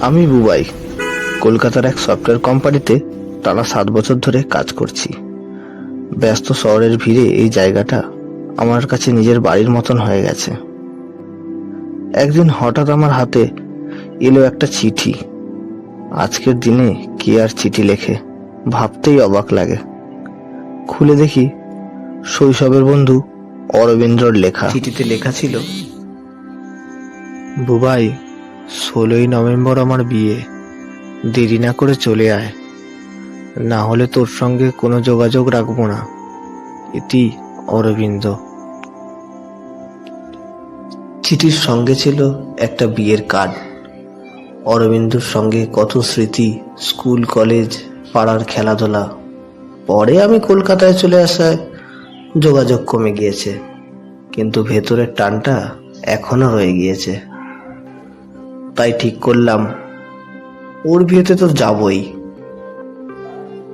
আমি বুবাই কলকাতার এক সফটওয়্যার কোম্পানিতে টানা সাত বছর ধরে কাজ করছি। ব্যস্ত শহরের ভিড়ে এই জায়গাটা আমার কাছে নিজের বাড়ির মতন হয়ে গেছে। একদিন হঠাৎ আমার হাতে এলো একটা চিঠি। আজকের দিনে কে আর চিঠি লেখে ভাবতেই অবাক লাগে। খুলে দেখি শৈশবের বন্ধু অরবিন্দ্রর লেখা। চিঠিতে লেখা ছিল বুবাই ষোলোই নভেম্বর আমার বিয়ে। দেরি না করে চলে আয়। না হলে তোর সঙ্গে কোনো যোগাযোগ রাখব না। এটি অরবিন্দ। চিঠির সঙ্গে ছিল একটা বিয়ের কার্ড। অরবিন্দর সঙ্গে কত স্মৃতি, স্কুল, কলেজ, পাড়ার খেলাধুলা। পরে আমি কলকাতায় চলে আসায় যোগাযোগ কমে গিয়েছে। কিন্তু ভেতরের টানটা এখনও রয়ে গিয়েছে। তাই ঠিক করলাম। ওর বিয়েতে তো যাবই।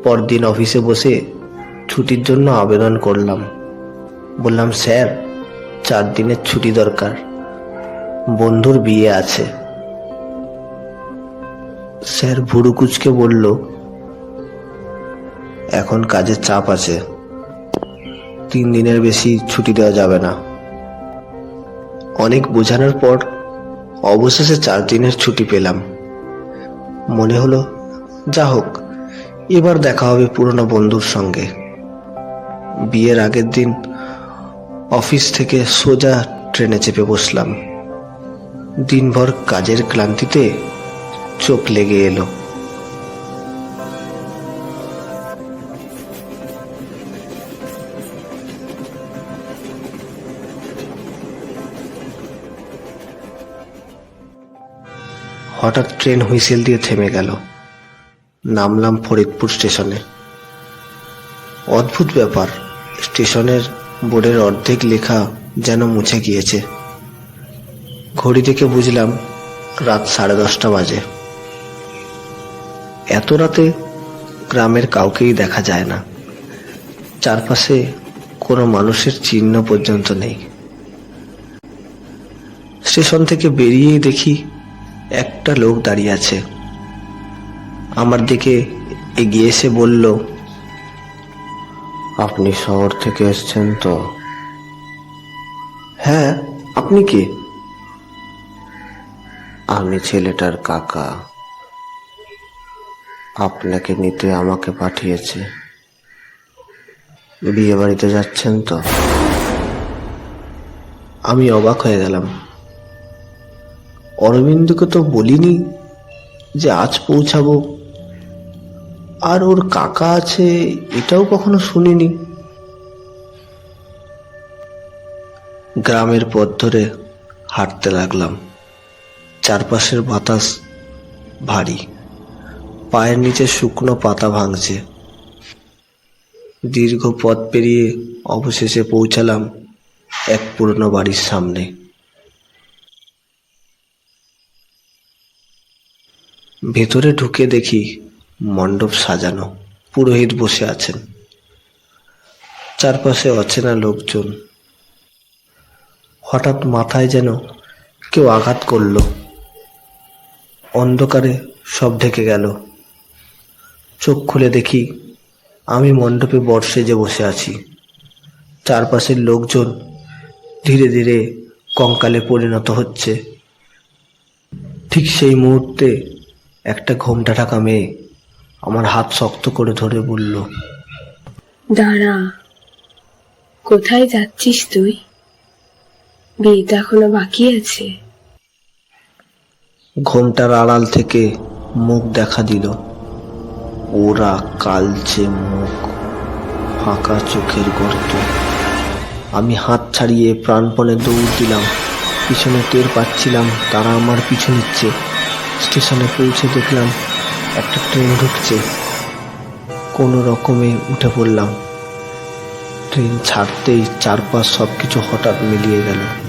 পরদিন অফিসে বসে ছুটির জন্য আবেদন করলাম। বললাম, স্যার, চার দিনের ছুটি দরকার। বন্ধুর বিয়ে আছে। স্যার ভুরুকুচকে বলল, এখন কাজের চাপ আছে। তিন দিনের বেশি ছুটি দেওয়া যাবে না। অনেক বোঝানোর পর অবশেষে চার দিনের ছুটি পেলাম। মনে হলো, যা হোক, এবার দেখা হবে পুরনো বন্ধুর সঙ্গে। বিয়ের আগের দিন অফিস থেকে সোজা ট্রেনে চেপে বসলাম। দিনভর কাজের ক্লান্তিতে চোখ লেগে এলো। হঠাৎ ট্রেন হুইসেল দিয়ে থেমে গেল। নামলাম ফরিদপুর স্টেশনে। অদ্ভুত ব্যাপার, স্টেশনের বোর্ডের অর্ধেক লেখা যেন মুছে গিয়েছে। ঘড়ি দেখে বুঝলাম রাত সাড়ে দশটা বাজে। এত রাতে গ্রামের কাউকেই দেখা যায় না। চারপাশে কোনো মানুষের চিহ্ন পর্যন্ত নেই। স্টেশন থেকে বেরিয়েই দেখি একটা লোক দাঁড়িয়ে আছে। আমার দিকে এগিয়ে এসে বলল আপনি শহর থেকে এসছেন তো? হ্যাঁ আপনি কে? আমি ছেলেটার কাকা। আপনাকে নিতে আমাকে পাঠিয়েছে। বিয়ে বাড়িতে যাচ্ছেন তো? আমি অবাক হয়ে গেলাম। অরবিন্দকে তো বলিনি যে আজ পৌঁছাবো। আর ওর কাকা আছে, এটাও কখনো শুনিনি। গ্রামের পথ ধরে হাঁটতে লাগলাম। চারপাশের বাতাস ভারী। পায়ের নিচে শুকনো পাতা ভাঙছে। দীর্ঘ পথ পেরিয়ে অবশেষে পৌঁছালাম এক পুরনো বাড়ির সামনে। ভেতরে ঢুকে দেখি মণ্ডপ সাজানো, পুরোহিত বসে আছেন। চারপাশে অচেনা লোকজন। হঠাৎ মাথায় যেন কেউ আঘাত করল। অন্ধকারে সব ঢেকে গেল। চোখ খুলে দেখি আমি মণ্ডপে বর্ষে যে বসে আছি। চারপাশের লোকজন ধীরে ধীরে কঙ্কালে পরিণত হচ্ছে। ঠিক সেই মুহূর্তে একটা ঘোমটা ঢাকা মেয়ে আমার হাত শক্ত করে ধরে বলল দাঁড়া কোথায় যাচ্ছিস তুই? বিয়েটা এখনও বাকি আছে। ঘোমটার আড়াল থেকে মুখ দেখা দিল। ওরা কালচে মুখ ফাঁকা চোখের গর্ত। আমি হাত ছাড়িয়ে প্রাণপণে দৌড় দিলাম পিছনে টের পাচ্ছিলাম তারা আমার পিছু নিচ্ছে। স্টেশনে পৌঁছে দেখলাম একটা ট্রেন ঢুকছে। কোনো রকমে উঠে পড়লাম। ট্রেন ছাড়তেই চারপাশ সব কিছু হঠাৎ মিলিয়ে গেল।